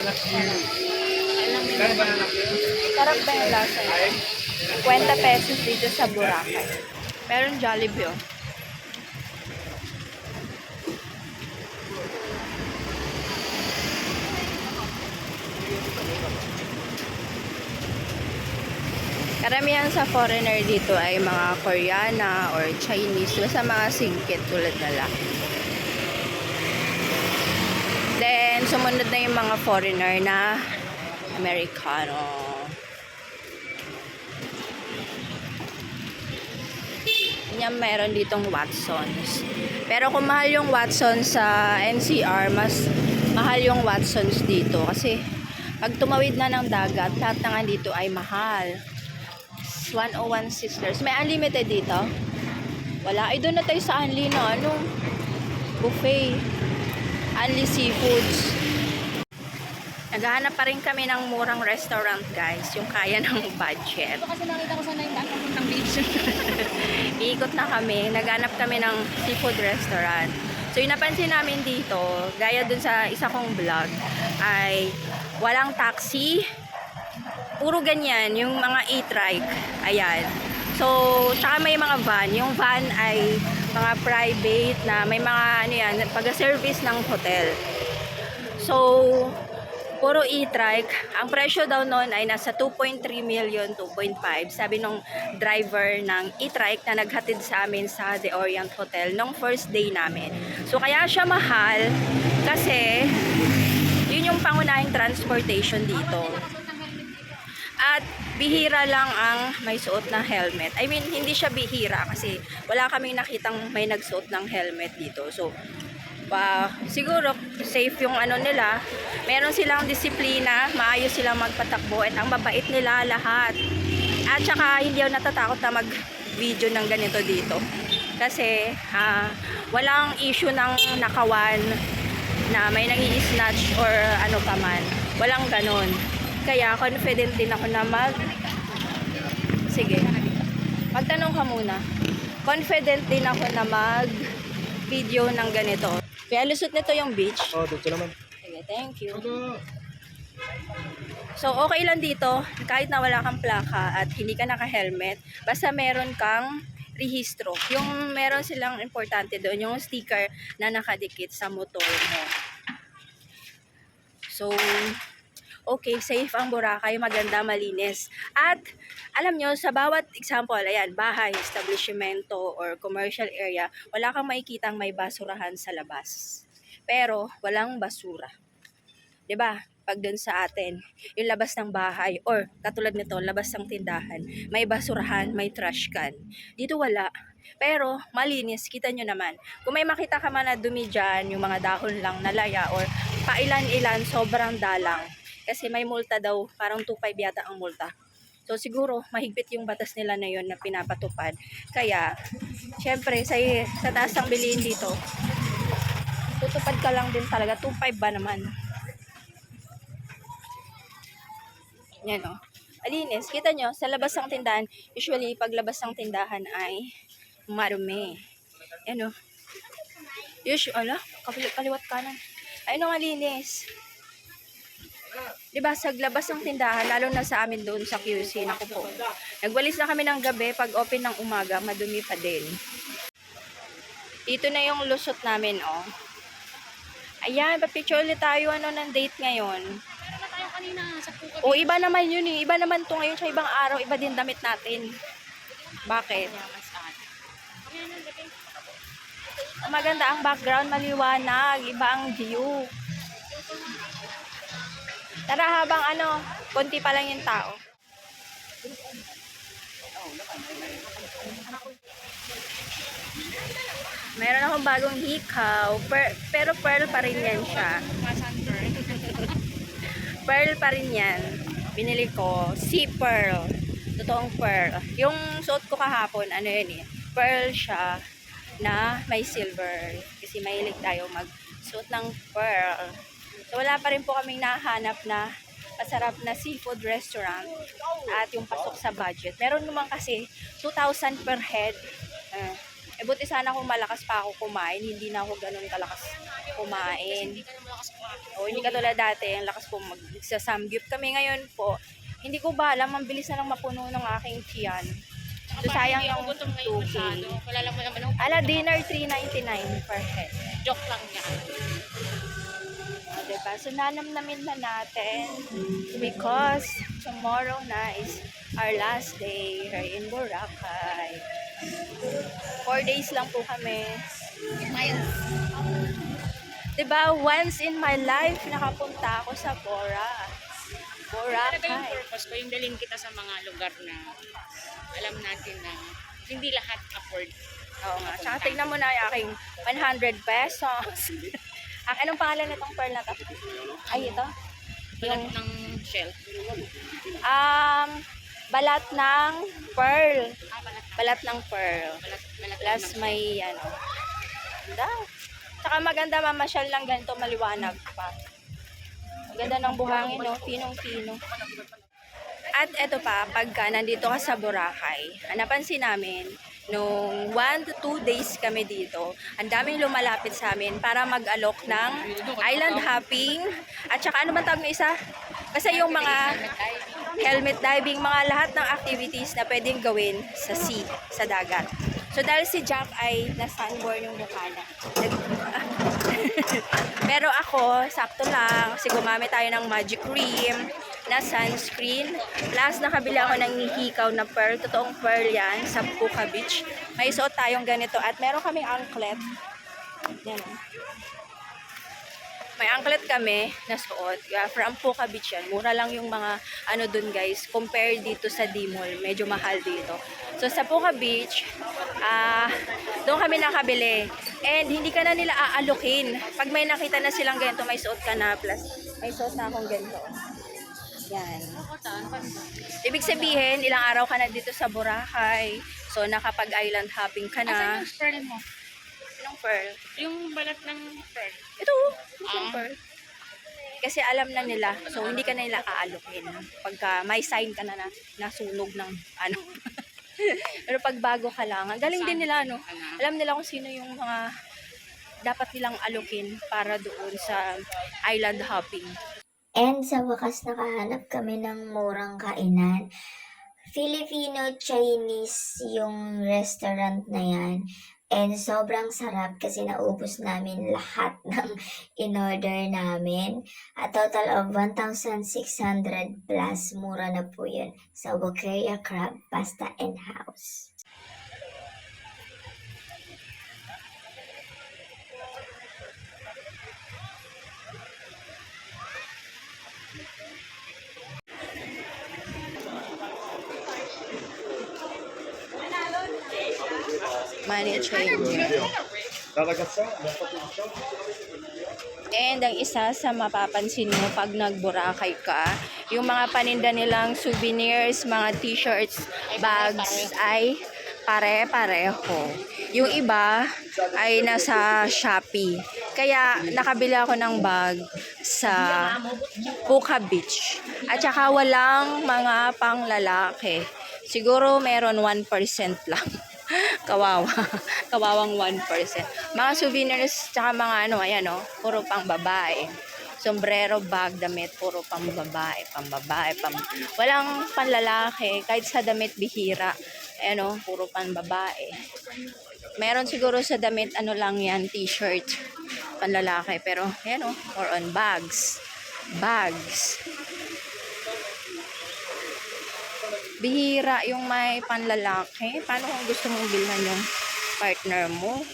Sarap ba yung lasa niya? 50 pesos dito sa Boracay. Meron Jollibee oh. Karamihan sa foreigner dito ay mga Koreana or Chinese. Basta mga singkit tulad nila. Sumunod na yung mga foreigner na Amerikano. Yan, meron ditong Watsons. Pero kung mahal yung Watsons sa NCR, mas mahal yung Watsons dito. Kasi pag tumawid na ng dagat, lahat na nga dito ay mahal. 101 Sisters. May unlimited dito? Wala. Ay, doon na tayo sa Unli na ano, buffet. Unli Seafoods. Naghahanap pa rin kami ng murang restaurant, guys. Yung kaya ng budget. Ito kasi nakita ko sana yung daan papuntang beach. Iikot na kami. Naghanap kami ng seafood restaurant. So, yung napansin namin dito, gaya dun sa isa kong vlog, ay walang taxi. Puro ganyan, yung mga e-trike. Ayan. So, tsaka may mga van. Yung van ay mga private na may mga ano yan, pag-service ng hotel. So, puro e-trike. Ang presyo daw noon ay nasa 2.3 million, 2.5. Sabi nung driver ng e-trike na naghatid sa amin sa The Orient Hotel nung first day namin. So, kaya siya mahal kasi yun yung pangunahing transportation dito. At bihira lang ang may suot na helmet. I mean, hindi siya bihira kasi wala kaming nakitang may nagsuot ng helmet dito. So, pa siguro safe yung ano nila. Meron silang disiplina, maayos silang magpatakbo at ang mabait nila lahat. At saka hindi ako natatakot na mag-video ng ganito dito. Kasi ah, walang issue ng nakawan na may nangi snatch or ano pa man. Walang ganon. Kaya confident din ako na mag Sige. Magtanong ka muna. Confident din ako na mag video ng ganito. Kaya lusot nito yung beach. Oh, dito naman. Sige, thank you. So, okay lang dito, kahit na wala kang plaka at hindi ka naka-helmet, basta meron kang rehistro. Yung meron silang importante doon, yung sticker na nakadikit sa motor mo. So, okay, safe ang Boracay, maganda, malinis. At, alam nyo, sa bawat example, ayan, bahay, establishmento, or commercial area, wala kang makikitang may basurahan sa labas. Pero, walang basura. 'di ba? Pag doon sa atin, yung labas ng bahay or katulad nito, labas ng tindahan, may basurahan, may trash can. Dito wala. Pero malinis, kita nyo naman. Kung may makita ka man na dumi dyan, yung mga dahon lang nalaya or pailan-ilan, sobrang dalang. Kasi may multa daw, parang 2.5 yata ang multa. So siguro mahigpit yung batas nila na yon na pinapatupad. Kaya, syempre sa, sa taas ng bilihin dito, tutupad ka lang din talaga. 2.5 ba naman? Yan o. Alinis. Kita nyo, sa labas ng tindahan, usually paglabas ng tindahan ay marumi. Yan o. Usually, ala, kaliwat kanan. Ayun ang alinis. Diba, sa labas ng tindahan, lalo na sa amin doon sa QC, naku po. Nagwalis na kami ng gabi, pag open ng umaga, madumi pa din. Dito na yung lusot namin, oh. Ayan, pa-picture ulit tayo, ano, ng date ngayon. Meron Puka O iba naman yun eh. Iba naman to ngayon sa ibang araw. Iba din damit natin. Bakit? Maganda ang background, maliwanag. Iba ang view. Tara habang ano, konti pa lang yung tao. Meron akong bagong hikaw. Per- pero pearl pa rin yan siya. Pearl pa rin yan. Binili ko. Sea pearl. Totoong pearl. Yung suot ko kahapon, ano yun eh. Pearl siya na may silver. Kasi mahilig tayo magsuot ng pearl. So wala pa rin po kaming nahanap na masarap na seafood restaurant at yung pasok sa budget. Meron naman kasi 2,000 per head. Uh, eh buti sana kung malakas pa ako kumain, hindi na ako ganun kalakas kumain. O hindi katulad dati, ang lakas po mag-samgyup kami ngayon po. Hindi ko ba alam, ang bilis na lang mapuno ng aking tiyan. So, sayang yung gutom ngayon 2K. masyado. Wala lang mo naman ako. Ala, dinner 3.99 per head. Joke lang yan. Diba? So, nanamnamin na natin because tomorrow na is our last day here in Boracay. Four days lang po kami. Miles. Diba, once in my life, nakapunta ako sa Bora. Talaga yung Boracay. purpose ko, yung dalhin kita sa mga lugar na alam natin na hindi lahat afford. Oo nga. Tsaka tignan mo na yung aking 100 pesos. Ang anong pangalan nitong pearl na to? Ay, ito? Balat Yung, ng shell. um, balat ng pearl. Ah, balat. Balat ng pearl. Balat, balat Plus ng may, ano, ganda. Tsaka maganda mamasyal lang ganito maliwanag pa. Maganda ng buhangin, no? Pinong-pino. At eto pa, pagka nandito ka sa Boracay, ang napansin namin, nung 1 to 2 days kami dito, ang daming lumalapit sa amin para mag-alok ng island hopping. At saka ano ba tawag na isa? Kasi yung mga helmet diving, mga lahat ng activities na pwedeng gawin sa sea, sa dagat. So dahil si Jack ay na-sunburn yung mukha na. Pero ako, sakto lang, kasi gumamit tayo ng magic cream na sunscreen. Plus, nakabili ako ng hihikaw na pearl. Totoong pearl yan sa Puka Beach. May suot tayong ganito. At meron kaming anklet. Yan. May anklet kami na suot. Yeah, from Puka Beach yan. Mura lang yung mga ano dun guys. Compare dito sa D-Mall. Medyo mahal dito. So sa Puka Beach, ah doon kami nakabili. And hindi ka na nila aalukin. Pag may nakita na silang ganito, may suot ka na. Plus, may suot na akong ganito. Yan. Ibig sabihin, ilang araw ka na dito sa Boracay. So, nakapag-island hopping ka Asan na. yung pearl mo? Anong pearl? Yung balat ng pearl. Ito, yung Ah. pearl. Kasi alam na nila, so hindi ka na nila aalukin. Pagka may sign ka na na nasunog ng ano. Pero pag bago ka lang, ang galing din nila, no? Alam nila kung sino yung mga dapat nilang alukin para doon sa island hopping. And sa wakas nakahanap kami ng murang kainan. Filipino-Chinese yung restaurant na yan. And sobrang sarap kasi naubos namin lahat ng in-order namin. A total of 1,600 plus. Mura na po yun. Sa Boqueria Crab Pasta and House. Money changer. And ang isa sa mapapansin mo pag nagburakay ka, yung mga paninda nilang souvenirs, mga t-shirts, bags ay pare-pareho. Yung iba ay nasa Shopee. Kaya nakabili ako ng bag sa Puka Beach. At saka walang mga panglalaki. Siguro meron 1% lang. Kawawa. Kawawang 1%. Mga souvenirs, tsaka mga ano, ayan o, puro pang babae. Sombrero, bag, damit, puro pang babae, pang babae, pang... Walang panlalaki, kahit sa damit bihira. Ayan o, puro pang babae. Meron siguro sa damit, ano lang yan, t-shirt, panlalaki. Pero, ayan o, more on bags. Bags. Bihira yung may panlalaki. Paano kung gusto mong bilhan yung partner mo?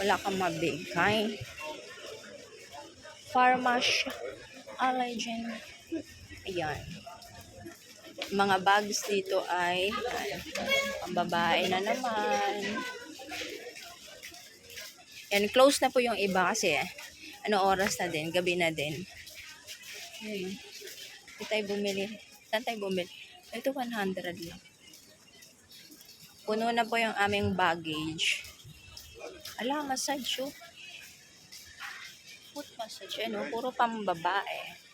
Wala kang mabigay. Pharmacia. Allergen. Ayan. Mga bags dito ay ang babae na naman. Yan, close na po yung iba kasi eh. Ano oras na din? Gabi na din. Ayun. Hindi tayo bumili. Saan tayo bumili? Ito 100 lang. Puno na po yung aming baggage. Ala, massage oh. Foot massage. Ano, puro pambabae.